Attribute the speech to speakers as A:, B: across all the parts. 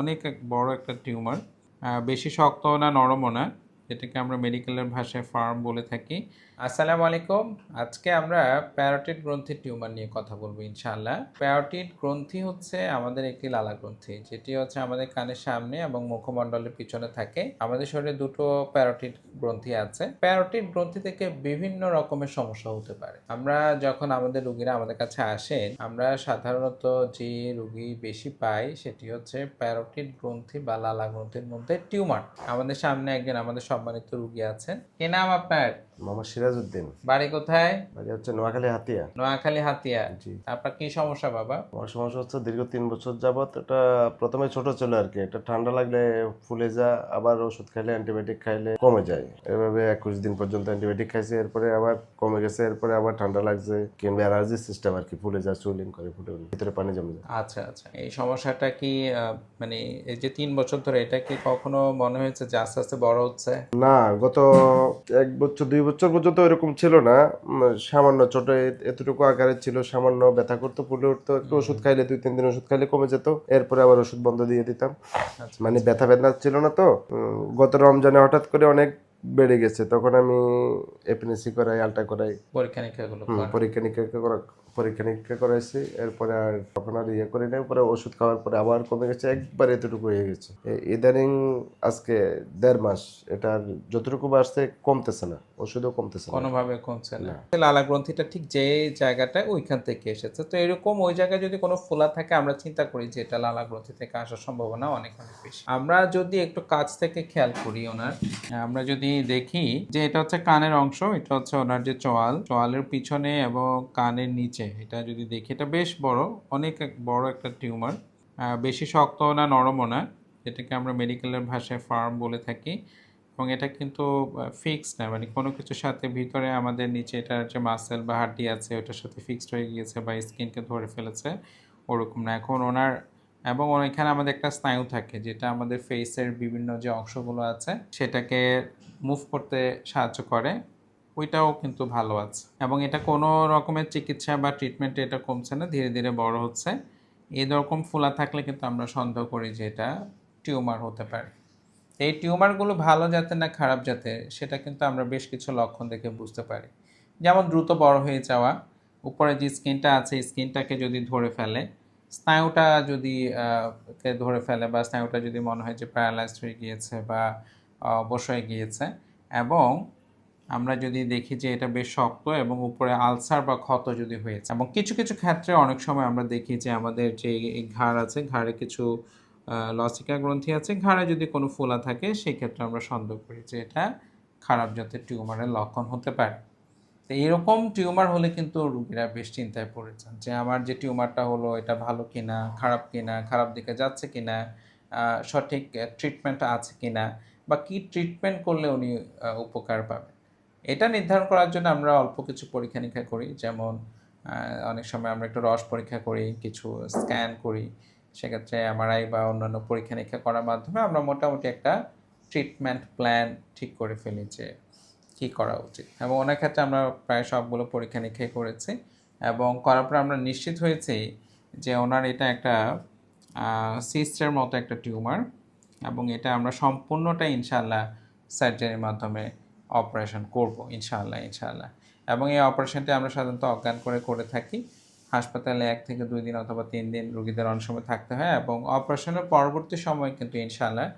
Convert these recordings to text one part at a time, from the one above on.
A: অনেক এক বড় একটা টিউমার। বেশি শক্ত না, নরমও না। যেটাকে আমরা মেডিকেলের ভাষায় ফার্ম বলে থাকি। আসসালামু আলাইকুম। আজকে আমরা প্যারোটিড গ্রন্থির টিউমার নিয়ে কথা বলব ইনশাআল্লাহ। প্যারোটিড গ্রন্থি হচ্ছে আমাদের একটি লালা গ্রন্থি, যেটি হচ্ছে আমাদের কানের সামনে এবং মুখমণ্ডলের পিছনে থাকে। আমাদের শরীরে দুটো প্যারোটিড গ্রন্থি আছে। প্যারোটিড গ্রন্থি থেকে বিভিন্ন রকমের সমস্যা হতে পারে। আমরা যখন আমাদের রুগীরা আমাদের কাছে আসেন, আমরা সাধারণত যে রুগী বেশি পাই সেটি হচ্ছে প্যারোটিড গ্রন্থি বা লালা গ্রন্থির মধ্যে টিউমার। আমাদের সামনে একজন আমাদের সম্মানিত রুগী আছেন। কি নাম আপনার?
B: সিরাজউদ্দিন।
A: বাড়ি কোথায়?
B: বাড়ি হচ্ছে নোয়াখালী হাতিয়া।
A: নোয়াখালী হাতিয়া।
B: জি।
A: আপনার কি সমস্যা বাবা?
B: আমার সমস্যা হচ্ছে দীর্ঘ তিন বছর যাবত এটা প্রথমে ছোট ছিল আর কি। এটা ঠান্ডা লাগলে ফুলে যা আবার ওষুধ খাইলে অ্যান্টিবায়োটিক খাইলে কমে যায়। এভাবে একুশ দিন পর্যন্ত অ্যান্টিবায়োটিক খাইছে এরপরে আবার কমে গেছে এরপরে আবার ঠান্ডা লাগছে। কিংবা অ্যালার্জি সিস্টেম আর কি ফুলে যায় সুইলিং করে ফুটে ভিতরে পানি জমে যায়।
A: আচ্ছা আচ্ছা। এই সমস্যাটা কি মানে এই যে তিন বছর ধরে এটা কি কখনো মনে হয়েছে যে আস্তে আস্তে বড় হচ্ছে?
B: না গত এক বছর দুই বছর পর্যন্ত এরকম ছিল না। সামান্য ছোট এতটুকু আকারের ছিল সামান্য ব্যথা করতো ফুলে উঠতো একটু ওষুধ খাইলে দুই তিন দিন ওষুধ খাইলে কমে যেত। এরপরে আবার ওষুধ বন্ধ দিয়ে দিতাম।
A: আচ্ছা।
B: মানে ব্যথা বেদনা ছিল না তো। গত রমজানে হঠাৎ করে অনেক বেড়ে গেছে। তখন আমি এপিনেসি করাই আলটা করাই।
A: পরীক্ষা নিরীক্ষা
B: পরীক্ষা নিরীক্ষা করা পরীক্ষা নিরীক্ষা করাইছি এরপরে আর তখন আর ইয়ে করি নাই পরে ওষুধ খাওয়ার পরে আবার কমে গেছে একবার এতটুকু হয়ে গেছে। ইদানিং আজকে দেড় মাস এটা যতটুকু বাড়ছে কমতেছে না ওষুধও কমতেছে
A: কোনোভাবে কমছে না। লালা গ্রন্থিটা ঠিক যে জায়গাটায় ওইখান থেকে এসেছে তো এরকম ওই জায়গায় যদি কোনো ফোলা থাকে আমরা চিন্তা করি যে এটা লালা গ্রন্থি থেকে আসার সম্ভাবনা অনেক অনেক বেশি। আমরা যদি একটু কাছ থেকে খেয়াল করি ওনার আমরা যদি দেখি যে এটা হচ্ছে কানের অংশ এটা হচ্ছে ওনার যে চোয়াল চোয়ালের পিছনে এবং কানের নিচে। এটা যদি দেখি, এটা বেশ বড়, অনেক বড় একটা টিউমার। বেশি শক্ত না, নরমও না। যেটাকে আমরা মেডিকেলের ভাষায় ফার্ম বলে থাকি। এবং এটা কিন্তু ফিক্স না। মানে কোনো কিছুর সাথে ভিতরে আমাদের নিচে এটার যে মাসেল বা হাড্ডি আছে, ওটার সাথে ফিক্সড হয়ে গিয়েছে বা স্কিনকে ধরে ফেলেছে, ওরকম না। এখন ওনার, এবং এখানে আমাদের একটা স্নায়ু থাকে, যেটা আমাদের ফেসের বিভিন্ন যে অংশগুলো আছে, সেটাকে মুভ করতে সাহায্য করে। ওইটাও কিন্তু ভালো আছে। এবং এটা কোনো রকমের চিকিৎসা বা ট্রিটমেন্টে এটা কমছে না, ধীরে ধীরে বড় হচ্ছে। এই রকম ফোলা থাকলে কিন্তু আমরা সন্দেহ করি যে এটা টিউমার হতে পারে। এই টিউমারগুলো ভালো জাতের না খারাপ জাতের সেটা কিন্তু আমরা বেশ কিছু লক্ষণ দেখে বুঝতে পারি। যেমন দ্রুত বড় হয়ে যাওয়া, উপরে যে স্কিনটা আছে, স্কিনটাকে যদি ধরে ফেলে, স্নায়ুটা যদি ধরে ফেলে বা স্নায়ুটা যদি মনে হয় যে প্যারালাইজড হয়ে গিয়েছে বা হয়ে গিয়েছে, এবং আমরা যদি দেখি যে এটা বেশ শক্ত এবং উপরে আলসার বা ক্ষত যদি হয়েছে, এবং কিছু কিছু ক্ষেত্রে অনেক সময় আমরা দেখি যে আমাদের যে ঘাড় আছে, ঘাড়ে কিছু লসিকা গ্রন্থি আছে, ঘাড়ে যদি কোনো ফোলা থাকে সেই ক্ষেত্রে আমরা সন্দেহ করি যে এটা খারাপ জাতের টিউমারের লক্ষণ হতে পারে। তো এরকম টিউমার হলে কিন্তু রুগীরা বেশ চিন্তায় পড়েছেন যে আমার যে টিউমারটা হলো, এটা ভালো কিনা, খারাপ কিনা, খারাপ দিকে যাচ্ছে কিনা সঠিক ট্রিটমেন্ট আছে কিনা, বা কি ট্রিটমেন্ট করলে উনি উপকার পাবে এটা নির্ধারণ করার জন্য আমরা অল্প কিছু পরীক্ষা নিরীক্ষা করি। যেমন অনেক সময় আমরা একটু রস পরীক্ষা করি, কিছু স্ক্যান করি। সেক্ষেত্রে এমআরআই বা অন্যান্য পরীক্ষা নিরীক্ষা করার মাধ্যমে আমরা মোটামুটি একটা ট্রিটমেন্ট প্ল্যান ঠিক করে ফেলি যে কী করা উচিত। এবং ওনার ক্ষেত্রে আমরা প্রায় সবগুলো পরীক্ষা নিরীক্ষাই করেছি এবং করার পর আমরা নিশ্চিত হয়েছি যে ওনার এটা একটা সিস্টের মতো একটা টিউমার এবং এটা আমরা সম্পূর্ণটা ইনশাল্লাহ সার্জারির মাধ্যমে অপারেশন করব, ইনশাআল্লাহ ইনশাআল্লাহ। এবং এই অপারেশনটি আমরা সাধারণত অজ্ঞান করে করে থাকি। হাসপাতালে এক থেকে দুই দিন অথবা তিন দিন রোগীদের অনেক সময় থাকতে হয় এবং অপারেশনের পরবর্তী সময় কিন্তু ইনশাআল্লাহ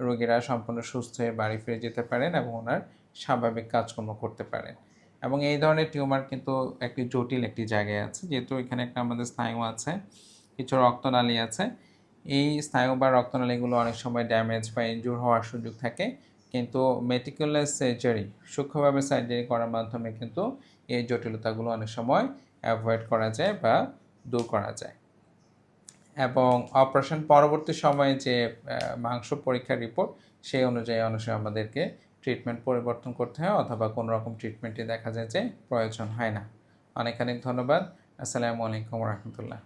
A: রোগীরা সম্পূর্ণ সুস্থ হয়ে বাড়ি ফিরে যেতে পারেন এবং ওনার স্বাভাবিক কাজকর্ম করতে পারেন। এবং এই ধরনের টিউমার কিন্তু একটি জটিল একটি জায়গায় আছে, যেহেতু এখানে একটা আমাদের স্নায়ু আছে, কিছু রক্তনালী আছে। এই স্নায়ু বা রক্তনালীগুলো অনেক সময় ড্যামেজ বা ইনজুর হওয়ার সুযোগ থাকে। কিন্তু মেটিকুলাস সার্জারি সূক্ষ্মভাবে সার্জারি করার মাধ্যমে কিন্তু এই জটিলতাগুলো অনেক সময় অ্যাভয়েড করা যায় বা দূর করা যায়। এবং অপারেশন পরবর্তী সময়ে যে মাংস পরীক্ষার রিপোর্ট সেই অনুযায়ী অনেক সময় আমাদেরকে ট্রিটমেন্ট পরিবর্তন করতে হয় অথবা কোনো রকম ট্রিটমেন্টে দেখা যায় যে প্রয়োজন হয় না। অনেক অনেক ধন্যবাদ। আসসালামু আলাইকুম রহমতুল্লাহ।